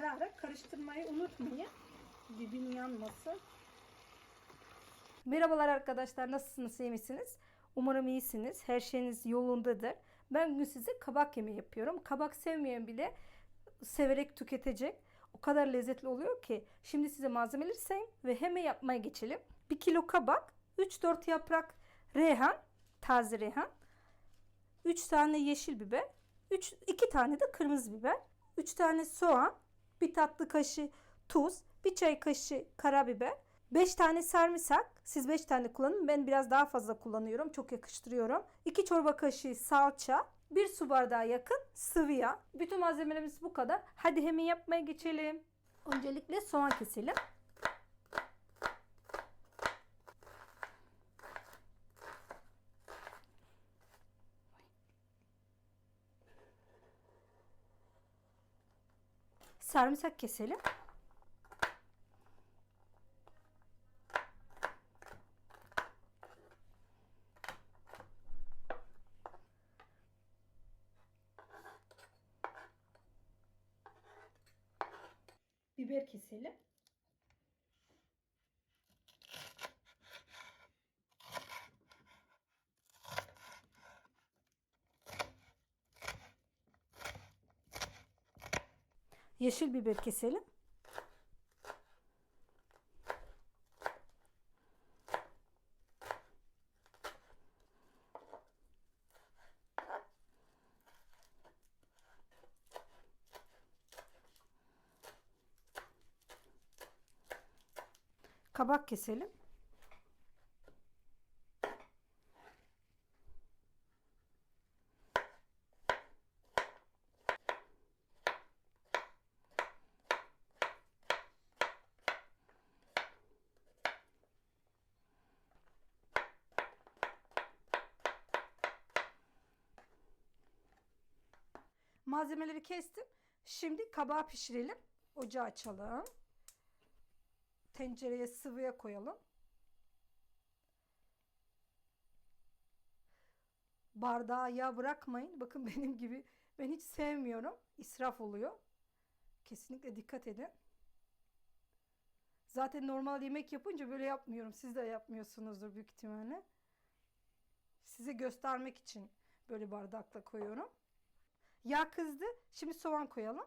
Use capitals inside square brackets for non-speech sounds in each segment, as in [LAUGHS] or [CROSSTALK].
ara ara karıştırmayı unutmayın. Dibin yanmasın. Merhabalar arkadaşlar. Nasılsınız? iyi misiniz? Umarım iyisiniz. Her şeyiniz yolundadır. Ben bugün size kabak yemeği yapıyorum. Kabak sevmeyen bile severek tüketecek. O kadar lezzetli oluyor ki. Şimdi size malzemeleri sayayım ve hemen yapmaya geçelim. 1 kilo kabak, 3-4 yaprak reyhan, taze reyhan, 3 tane yeşil biber, 3 2 tane de kırmızı biber, 3 tane soğan, 1 tatlı kaşığı tuz, 1 çay kaşığı karabiber, 5 tane sarımsak. Siz 5 tane kullanın. Ben biraz daha fazla kullanıyorum. Çok yakıştırıyorum. 2 çorba kaşığı salça, 1 su bardağı yakın sıvı yağ. Bütün malzemelerimiz bu kadar. Hadi hemen yapmaya geçelim. Öncelikle soğan keselim. Sarımsak keselim. Biber keselim. Yeşil biber keselim. Kabak keselim. Malzemeleri kestim. Şimdi kabağı pişirelim. Ocağı açalım. Tencereye sıvıya koyalım. Bardağa yağ bırakmayın. Bakın [LAUGHS] benim gibi ben hiç sevmiyorum. İsraf oluyor. Kesinlikle dikkat edin. Zaten normal yemek yapınca böyle yapmıyorum. Siz de yapmıyorsunuzdur büyük ihtimalle. Size göstermek için böyle bardakla koyuyorum. Yağ kızdı. Şimdi soğan koyalım.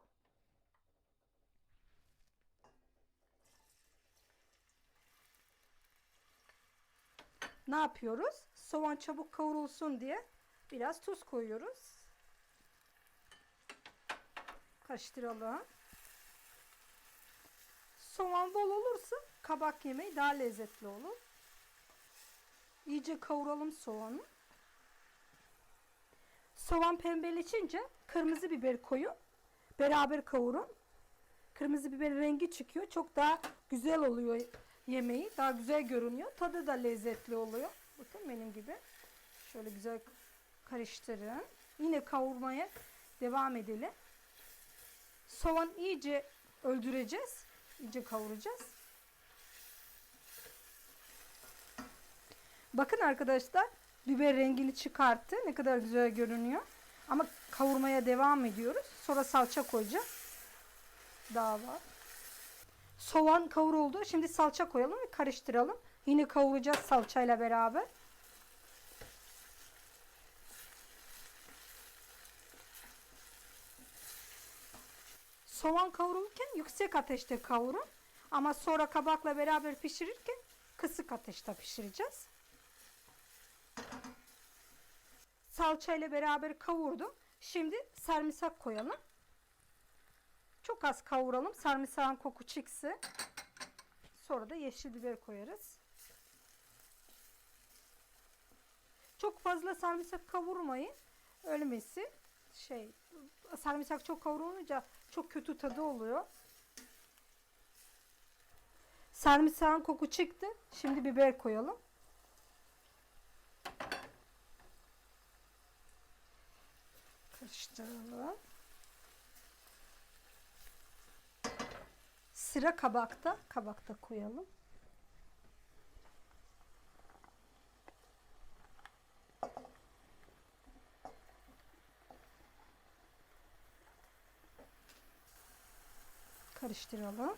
Ne yapıyoruz? Soğan çabuk kavrulsun diye biraz tuz koyuyoruz. Karıştıralım. Soğan bol olursa kabak yemeği daha lezzetli olur. İyice kavuralım soğanı. Soğan pembeleşince kırmızı biber koyun. Beraber kavurun. Kırmızı biberin rengi çıkıyor. Çok daha güzel oluyor yemeği. Daha güzel görünüyor. Tadı da lezzetli oluyor. Bakın benim gibi. Şöyle güzel karıştırın. Yine kavurmaya devam edelim. Soğan iyice öldüreceğiz. İyice kavuracağız. Bakın arkadaşlar biber rengini çıkarttı. Ne kadar güzel görünüyor. Ama kavurmaya devam ediyoruz. Sonra salça koyacağız. Daha var. Soğan kavruldu. Şimdi salça koyalım ve karıştıralım. Yine kavuracağız salçayla beraber. Soğan kavrulurken yüksek ateşte kavurun. Ama sonra kabakla beraber pişirirken kısık ateşte pişireceğiz. Salça ile beraber kavurdum. Şimdi sarımsak koyalım. Çok az kavuralım. Sarımsağın koku çıksın. Sonra da yeşil biber koyarız. Çok fazla sarımsak kavurmayın. Ölmesi şey sarımsak çok kavrulunca çok kötü tadı oluyor. Sarımsağın koku çıktı. Şimdi biber koyalım. Karıştıralım. Sıra kabakta. Kabakta koyalım. Karıştıralım.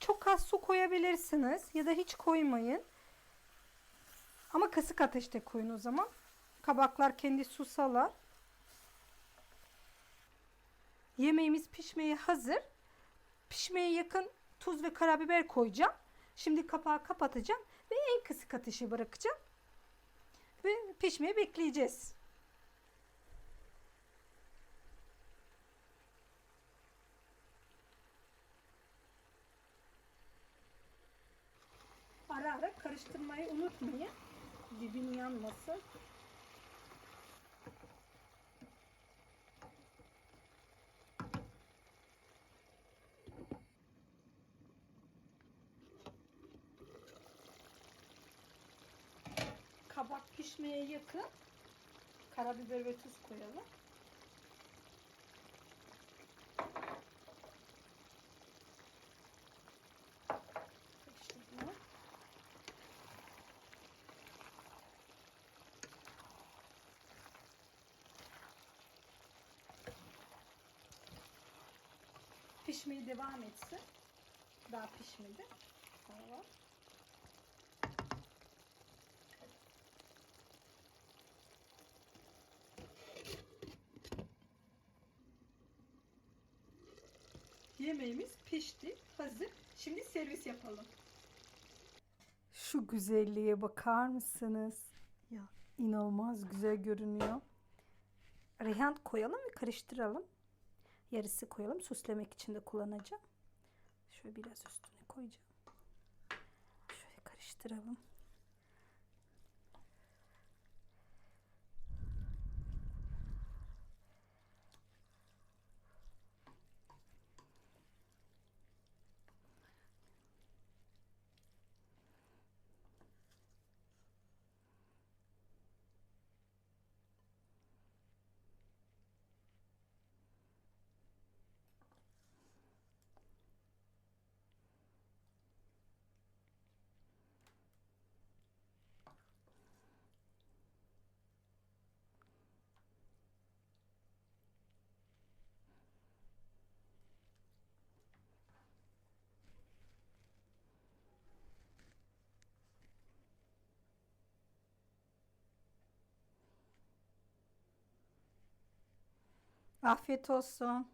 Çok az su koyabilirsiniz ya da hiç koymayın. Ama kısık ateşte koyun o zaman. Kabaklar kendi su salar. Yemeğimiz pişmeye hazır. Pişmeye yakın tuz ve karabiber koyacağım. Şimdi kapağı kapatacağım ve en kısık ateşe bırakacağım. Ve pişmeye bekleyeceğiz. Ara ara karıştırmayı unutmayın. Dibin yanmasın. Kabak pişmeye yakın. Karabiber ve tuz koyalım. Pişmeye devam etsin. Daha pişmedi. Daha Yemeğimiz pişti, hazır. Şimdi servis yapalım. Şu güzelliğe bakar mısınız? Ya inanılmaz güzel görünüyor. Rehan koyalım ve karıştıralım. Yarısı koyalım. Süslemek için de kullanacağım. Şöyle biraz üstüne koyacağım. Şöyle karıştıralım. Afiyet olsun.